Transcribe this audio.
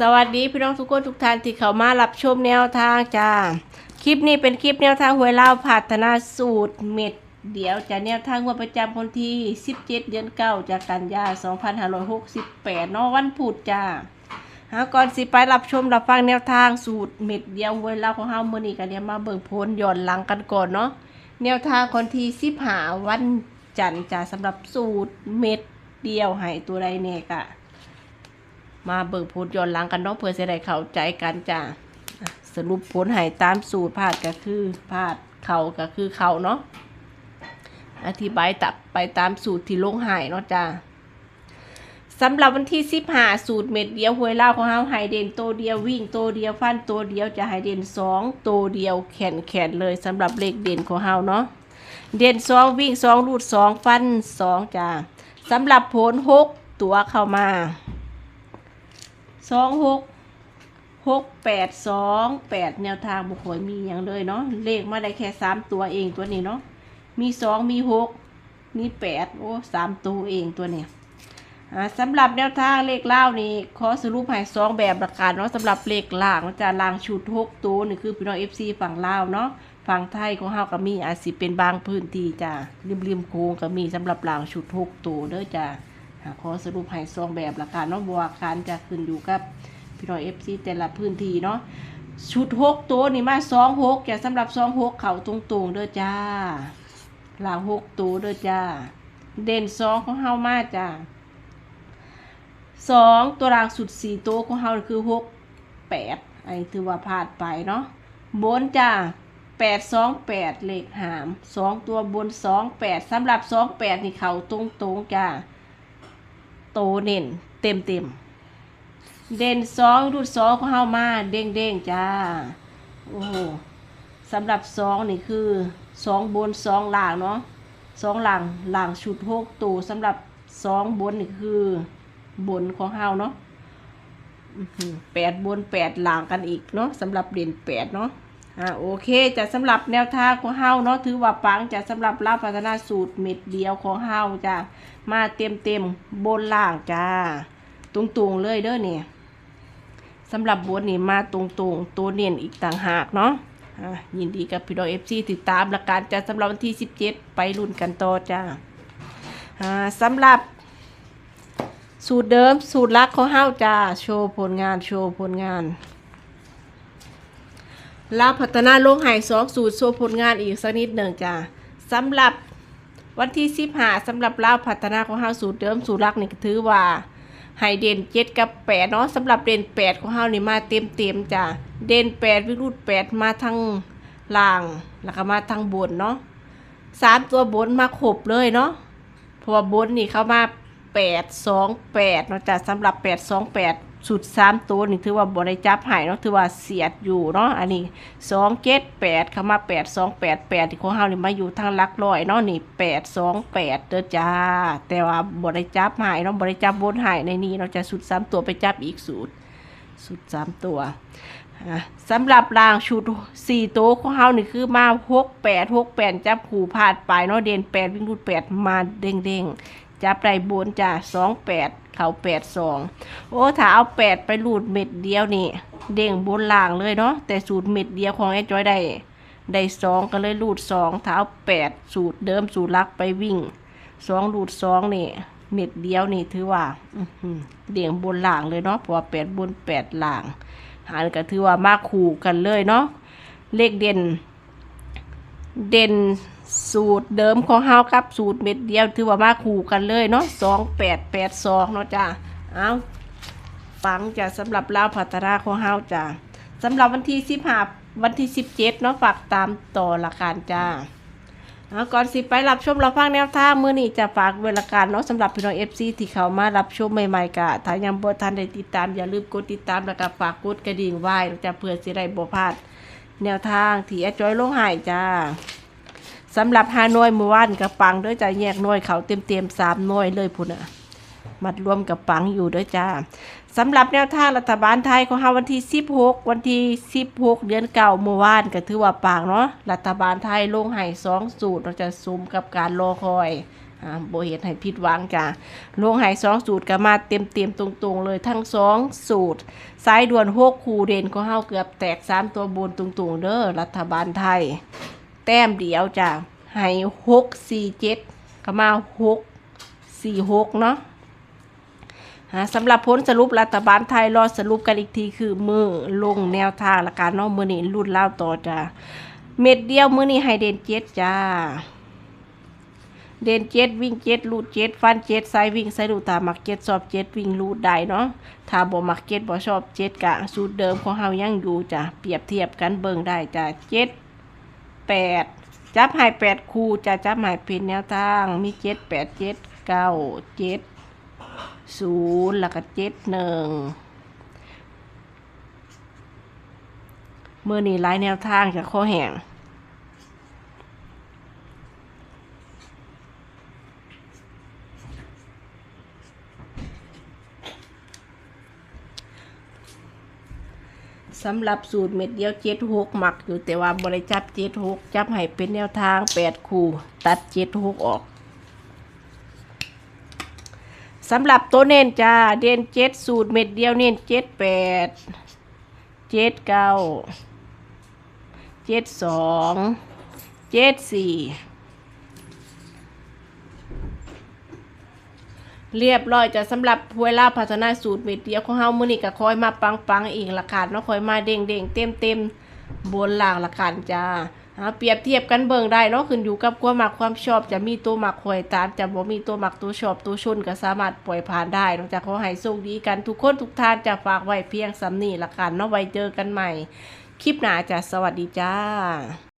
สวัสดีพี่น้องทุกคนทุกท่านที่เข้ามารับชมแนวทางจ้า คลิปนี้เป็นคลิปแนวทางหวยเล่าพัฒนาสูตรเม็ดเดี๋ยวจะแนวทางงวดประจำวันที่ 17 เดือน9จากกันยา 2568เนาะวันพุธจ้าหาก่อนสิไปรับชมรับฟังแนวทางสูตรเม็ดเดียวหวยเล่าของเฮามื้อนี้กันเดี๋ยวมาเบิ่งผลย้อนหลังกันก่อนเนาะแนวทางคนที่15วันจันทร์จ้าสำหรับสูตรเม็ดเดียวให้ตัวใดแน่กะ มาเบิกผลย้อนหลังกันเนาะเพื่อจะได้เข้าใจกันจ้ะอะสรุปผลให้ตามสูตรพลาดก็คือพลาดเข่าก็คือเข่าเนาะอธิบายตับไปตามสูตรที่ลงหายเนาะจ้ะสำหรับวันที่สิบห้าสูตรเม็ดเดียวหวยเล่าของเฮาไฮเด่นตัวเดียววิ่งตัวเดียวฟันตัวเดียวจะไฮเด่นสองตัวเดียวแขนแขนเลยสำหรับเลขเด่นของเฮาเนาะเด่นสองวิ่งสองรูดสองฟันสองจ้ะสำหรับผลหกตัวเข้ามา สองหกหกแปดสองแปดแนวทางบุคคลมีอย่างเลยเนาะเลขมาได้แค่สามตัวเองตัวนี้เนาะมีสองมีหกมีแปดโอ้สามตัวเองตัวเนี้ยสำหรับแนวทางเลขเล่านี่ขอสรุปให้สองแบบประการเนาะสำหรับเลขล่างเนาะจะล่างชุดหกตัวนี่คือพี่น้องเอฟซีฝั่งลาวเนาะฝั่งไทยของเฮาก็มีอาจสิเป็นบางพื้นที่จ้ะริมริมโค้งก็มีสำหรับล่างชุดหกตัวเด้อจ้ะหา ขอสรุปให้ซองแบบละกันเนาะบัวการจะขึ้นอยู่กับพี่น้องเอฟซีแต่ละพื้นที่เนาะชุดหกตัวนี่มาสองหกอย่าสำหรับสองหกเข่าตรงๆเด้อจ้าลังหกตัวเด้อจ้า เด่นสองของเฮามาจ้าสองตัวรางสุดสี่ตัวของเฮาคือหกแปดไอ้ถือว่าพลาดไปเนาะบนจ้าแปดสองแปดเลขหามสองตัวบนสองแปดสำหรับสองแปดนี่เข่าตรงๆจ้า โตเน่น เต็มเต็มเด่นสองรูดสองของเฮามาเด้งเด้งจ้า โอ้โหสำหรับสองนี่คือสองบนสองหล่างเนาะสองหล่างล่างชุดหกตัวสำหรับสองบนนี่คือบนของเฮาเนาะแปดบนแปดหล่างกันอีกเนาะสำหรับเด่นแปดเนาะ อ่าโอเคจะสำหรับแนวทางของเฮาเนาะถือว่าปังจะสำหรับรับพัฒนาสูตรเม็ดเดียวของเฮาจ้ามาเต็มเต็มๆบนล่างจ้าตรงๆเลยเด้อเนี่ยสำหรับบนนี่มาตรงๆ ตัวเนียนอีกต่างหากเนาะอะยินดีกับพี่ดอเอฟซีติดตามและการจะสำหรับวันที่ 17 ไปรุ่นกันต่อจ้าอ่าสำหรับสูตรเดิมสูตรลักของเฮาจ้า โชว์ผลงานโชว์ผลงาน ลาพัฒนาโลกหายสองสูตรโชว์ผลงานอีกสักนิดหนึ่งจ้าสำหรับวันที่สิบหาสำหรับเล่าวพัฒนาของเฮาสูตรเดิมสูตรลักนี่ถือว่าให้เด่นเจ็ดกับแปดเนาะสำหรับเด่นแปดของเฮานี่มาเต็มเต็มจ้ะเด่นแปดวิรุธแปดมาทั้งล่างแล้วก็มาทั้งบนเนาะสามตัวบนมาครบเลยเนาะเพราะว่าบนนี่เข้ามาแปดสองแปดเนาะจ้ะสำหรับแปดสองแปด สุดสามตัวนี่ถือว่าบนได้จับหายเนาะถือว่าเสียดอยู่เนาะอันนี้สองเจ็ดแปดเข้ามาแปดสองแปดแปดที่ของเฮานี่มาอยู่ทางลักร้อยเนาะนี่แปดสองแปดเด้อจ้า แต่ว่าบนได้จับหายเนาะบนได้จับบนหายในนี้เราจะสุดสามตัวไปจับอีกสูตรสุดสามตัวสำหรับรางชุดสี่ตัวของเฮานี่คือมาหกแปดหกแปดจับขู่พาดไปเนาะเด่นแปดวิ่งรูดแปดมาเด้งเด้ง จับไรบนจ้าสองแปดเขาแปดสองโอ้ถ้าเอาแปดไปรูดเม็ดเดียวนี่ เด้งบนล่างเลยเนาะแต่สูตรเม็ดเดียวของไอ้จอยได้ได้สองก็เลยรูดสองถ้าเอาแปดสูตรเดิมสูตรลักไปวิ่งสองรูดสองนี่เม็ดเดียวนี่ถือว่าอเดี่ยงบนหลางเลยเนาะเพราะแปดบนแปดหลางหารก็ถือว่ามาขู่กันเลยเนาะเลขเด่น เด่น สูตรเดิมของเฮากับสูตรเม็ดเดียวถือว่ามาขู่กันเลยเนาะสองแปดแปดสองเนาะจ้าเอาฟังจ้ะสำหรับลาวพัฒนาของเฮาจ้าสำหรับวันที่สิบห้าวันที่สิบเจ็ดเนาะฝากตามต่อละกันจ้าเอาก่อนสิไปรับชมเรับฟังแนวทางมื้อนี้จะฝากเวลาการเนาะสำหรับพี่น้อง FC ที่เข้ามารับชมใหม่ๆกะถ้ายังบ่ทันได้ติดตามอย่าลืมกดติดตามแล้วก็ฝากกดกระดิ่งไว้จะเพื่อสิได้บ่พลาดแนวทางที่อาจอยลงหายจ้า สำหรับหาหน่วยเมื่อวานกับปังด้อจ้าแยกหน่วยเขาเต็มๆ3หน่วยเลยพุ่นน่ะมัดรวมกับปังอยู่ด้วยจ้าสำหรับแนวทางรัฐบาลไทยของเราวันที่ 16 วันที่ 16 เดือนเก่าเมื่อวานก็ถือว่าปังเนาะรัฐบาลไทยลงให้สองสูตรเราจะซุมกับการรอคอยอ่าบ่เฮ็ดให้ผิดหวังจ้ะลงให้สองสูตรก็มาเต็มๆตรงๆเลยทั้งสองสูตรสายด่วนหกคูเด่นก็เฮาเกือบแตกสามตัวบนตรงๆเด้อรัฐบาลไทย แต้มเดียวจ้ะให้หกสี่เจ็ดก็มาหกสี่หกเนาะสำหรับผลสรุปรัฐบาลไทยรอสรุปกันอีกทีคือมือลงแนวทางละกันเนาะมือนี้รุ่นเล่าต่อจ้ะเม็ดเดียวมือนี้ให้เดนเจ็ดจ้า เดนเจ็ดวิ่งเจ็ดลูดเจ็ดฟันเจ็ดไซวิ่งไซลูดตามักเจ็ดสอบเจ็ดวิ่งลูดได้เนาะถ้าบ่มักเจ็ดบ่ชอบเจ็ดกะสูตรเดิมของเฮายังอยู่จ้ะเปรียบเทียบกันเบิ่งได้จ้ะเจ็ด แปดจับให้แปดคู่จะจับให้เป็นแนวทาง มีเจ็ดแปดเจ็ดเก้าเจ็ดศูนย์แล้วก็เจ็ดหนึ่งเมื่อนี้หลายแนวทางจะข้อแห่ง สำหรับสูตรเม็ดเดียวเจ็ดหกหมักอยู่แต่ว่าบริจับเจ็ดหกจับให้เป็นแนวทางแปดคู่ ตัดเจ็ดหกออกสำหรับตัวเน้นจ้าเด่นเจ็ดสูตรเม็ดเดียวเน้นเจ็ดแปดเจ็ดเก้าเจ็ดสองเจ็ดสี่ เรียบร้อยจะสำหรับเวลาพัฒนาสูตรเม็ดเดียวของเฮามื้อนี้ก็คอยมาปังปังอีกละกันเนาะคอยมาเด้งเด้งเต็มเต็มบนล่างละกันจ้าเปรียบเทียบกันเบิ่งได้เนาะขึ้นอยู่กับความมักความชอบจะมีตัวมักคอยตามจะบ่มีตัวมักตัวชอบตัวชนก็สามารถปล่อยผ่านได้นอกจากขอให้โชคดีกันทุกคนทุกท่านจะฝากไว้เพียงสำนี้ละกันเนาะไว้เจอกันใหม่ คลิปหน้าจะสวัสดีจ้า